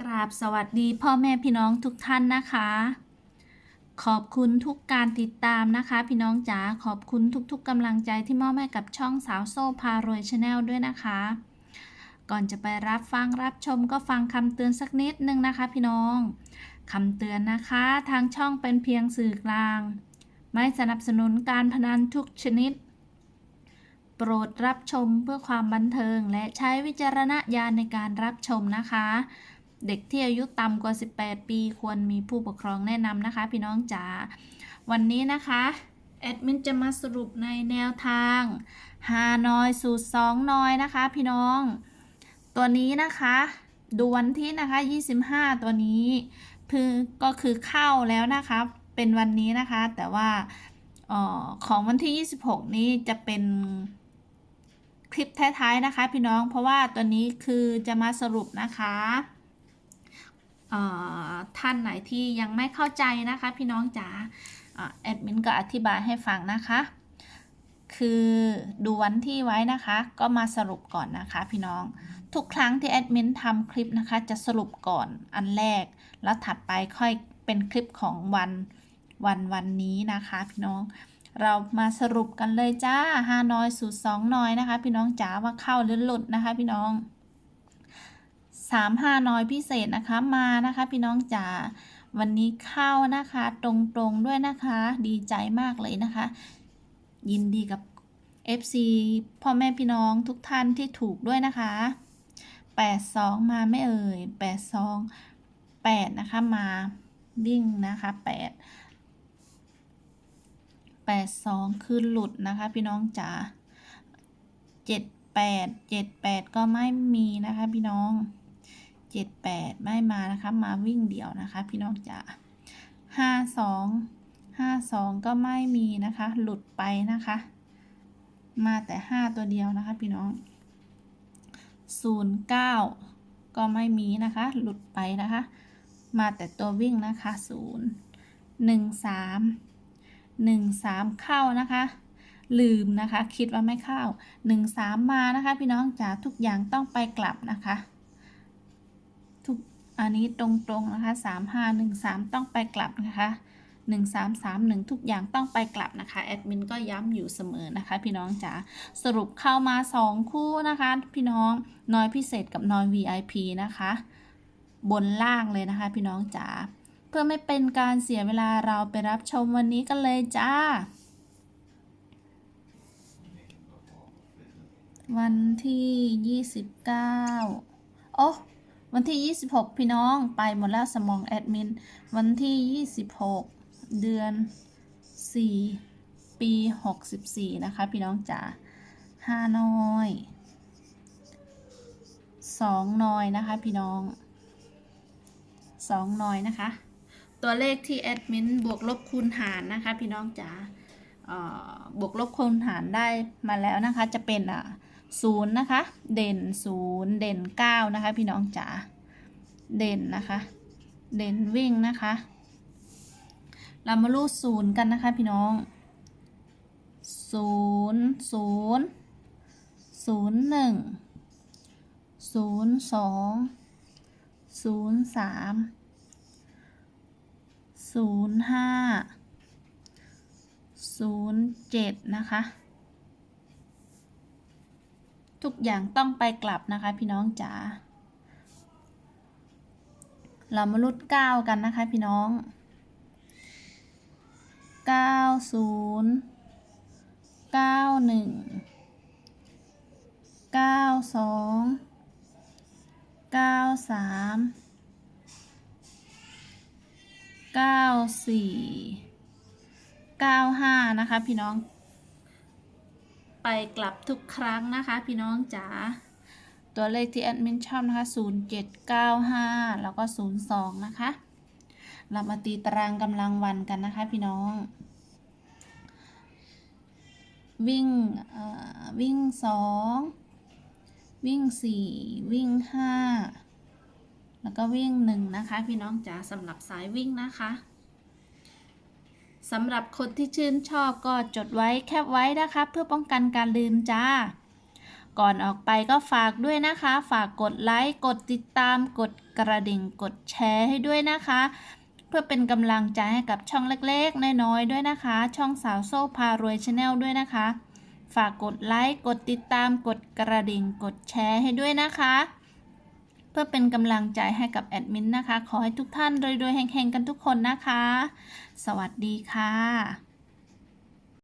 กราบสวัสดีพ่อแม่พี่น้องทุกท่านนะคะ ขอบคุณทุกการติดตามนะคะ พี่น้องจ๋าขอบคุณทุกๆกำลังใจที่มอบให้กับช่องสาวโซ่พารวยชาแนลด้วยนะคะ ก่อนจะไปรับฟังรับชมก็ฟังคำเตือนสักนิดนึงนะคะ พี่น้องคำเตือนนะคะ ทางช่องเป็นเพียงสื่อกลาง ไม่สนับสนุนการพนันทุกชนิด โปรดรับชมเพื่อความบันเทิงและใช้วิจารณญาณในการรับชมนะคะ เด็กที่อายุต่ำกว่า 18 ปี ควรมีผู้ปกครองแนะนำนะคะ พี่น้องจ๋าวันนี้นะคะแอดมินจะมาสรุปในแนวทางฮานอยสูตร2นอยนะคะ พี่น้อง ตัวนี้นะคะดูวันที่นะคะ 25 ตัวนี้คือก็คือเข้าแล้วนะคะเป็นวันนี้นะคะ แต่ว่าออของวันที่ 26 นี้จะเป็นคลิปท้ายๆนะคะ พี่น้องเพราะว่าตัวนี้คือจะมาสรุปนะคะ ท่านไหนที่ยังไม่เข้าใจนะคะ พี่น้องจ๋าแอดมินก็อธิบายให้ฟังนะคะ คือดูวันที่ไว้นะคะ ก็มาสรุปก่อนนะคะ พี่น้องทุกครั้งที่แอดมินทำคลิปนะคะ จะสรุปก่อนอันแรก แล้วถัดไปค่อยเป็นคลิปของวันวันวันนี้นะคะ พี่น้องเรามาสรุปกันเลยจ้าฮานอยสูตรสองนอยนะคะ พี่น้องจ๋าว่าเข้าหรือหลุดนะคะ พี่น้อง สามห้านอยพิเศษนะคะมานะคะพี่น้องจ๋าวันนี้เข้านะคะตรงๆด้วยนะคะ ดีใจมากเลยนะคะ ยินดีกับ FC พ่อแม่พี่น้องทุกท่านที่ถูกด้วยนะคะ 82 มาไม่เอ่ย 82 8 นะคะ มาวิ่งนะคะ 8 82 คือหลุดนะคะ พี่น้องจ๋า78 78 ก็ไม่มีนะคะพี่น้อง 78ไม่มานะคะ มาวิ่งเดี่ยวนะคะ พี่น้องจ๋า52 52ก็ไม่มีนะคะ หลุดไปนะคะ มาแต่5ตัวเดียวนะคะ พี่น้อง09ก็ไม่มีนะคะ หลุดไปนะคะ มาแต่ตัววิ่งนะคะ0 1 3 1 3เข้านะคะ ลืมนะคะ คิดว่าไม่เข้า1 3มานะคะ พี่น้องจ๋าทุกอย่างต้องไปกลับนะคะ อันนี้ตรงๆนะคะ3 5 1 3ต้องไปกลับนะคะหนึ่งสามสามหนึ่งทุกอย่างต้องไปกลับนะคะแอดมินก็ย้ำอยู่เสมอนะคะ พี่น้องจ๋าสรุปเข้ามาสองคู่นะคะ พี่น้องน้อยพิเศษกับน้อย VIP นะคะ บนล่างเลยนะคะ พี่น้องจ๋าเพื่อไม่เป็นการเสียเวลาเราไปรับชมวันนี้กันเลยจ้าวันที่ยี่สิบเก้าโอ้ วันที่ 26 พี่น้องไปหมดแล้วสมองแอดมิน วันที่ 26 เดือน 4 ปี 64 นะคะ พี่น้องจ๋าห้าน้อยสองน้อยนะคะ พี่น้องสองน้อยนะคะ ตัวเลขที่แอดมินบวกลบคูณหารนะคะ พี่น้องจ๋าบวกลบคูณหารได้มาแล้วนะคะ จะเป็นอะ ศูนย์นะคะ เด่นศูนย์เด่นเก้านะคะ พี่น้องจ๋า เด่นนะคะ เด่นวิ่งนะคะ เรามาลูดศูนย์กันนะคะ พี่น้องศูนย์ศูนย์ศูนย์หนึ่งศูนย์สองศูนย์สามศูนย์ห้าศูนย์เจ็ดนะคะ ทุกอย่างต้องไปกลับนะคะ พี่น้องจ๋าเรามาลุดเก้ากันนะคะ พี่น้องเก้าศูนย์เก้าหนึ่งเก้าสองเก้าสามเก้าสี่เก้าห้านะคะ พี่น้อง ไปกลับทุกครั้งนะคะ พี่น้องจ๋าตัวเลขที่แอดมินชอบนะคะ 0795 แล้วก็ 02 นะคะ เรามาตีตารางกำลังวันกันนะคะพี่น้อง วิ่งเอ่อวิ่ง 2 วิ่ง 4 วิ่ง 5 แล้วก็วิ่ง 1 นะคะ พี่น้องจ๋าสำหรับสายวิ่งนะคะ สำหรับคนที่ชื่นชอบก็จดไว้แคปไว้นะคะเพื่อป้องกันการลืมจ้า ก่อนออกไปก็ฝากด้วยนะคะ ฝากกดไลค์กดติดตามกดกระดิ่งกดแชร์ให้ด้วยนะคะ เพื่อเป็นกำลังใจให้กับช่องเล็กๆ น้อยๆด้วยนะคะ ช่องสาวโซ่พารวยชาแนลด้วยนะคะ ฝากกดไลค์กดติดตามกดกระดิ่งกดแชร์ให้ด้วยนะคะ เพื่อเป็นกำลังใจให้กับแอดมินนะคะ ขอให้ทุกท่านรวยๆแห่งๆกันทุกคนนะคะ สวัสดีค่ะ